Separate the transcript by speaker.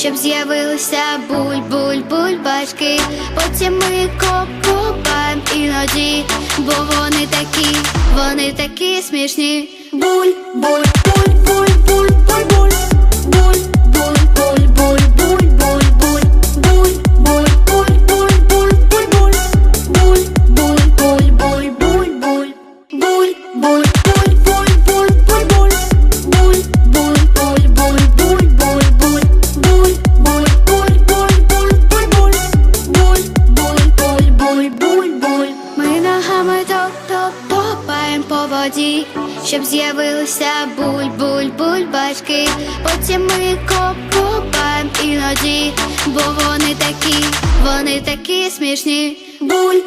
Speaker 1: щоб з'явилися буль-буль, бульбашки. Потім ми коп-копаєм іноді, бо вони вони такі смішні. Буль, буль, буль, буль, буль, буль, буль. Буль, буль, буль, буль, буль, буль, буль. Буль, буль, буль, буль, буль, буль, буль. Буль, буль, буль, буль, буль, буль. Буль, буль, буль, буль, буль, буль, буль. Буль, буль, буль, буль, буль, буль, буль. Буль, буль, буль, буль, буль, буль, буль. Буль, буль, буль, буль, буль, буль. Ми ногами топаєм щоб з'явилися буль-буль, бульбашки. Потім ми коп-копаєм іноді, бо вони такі, вони такі смішні. Буль,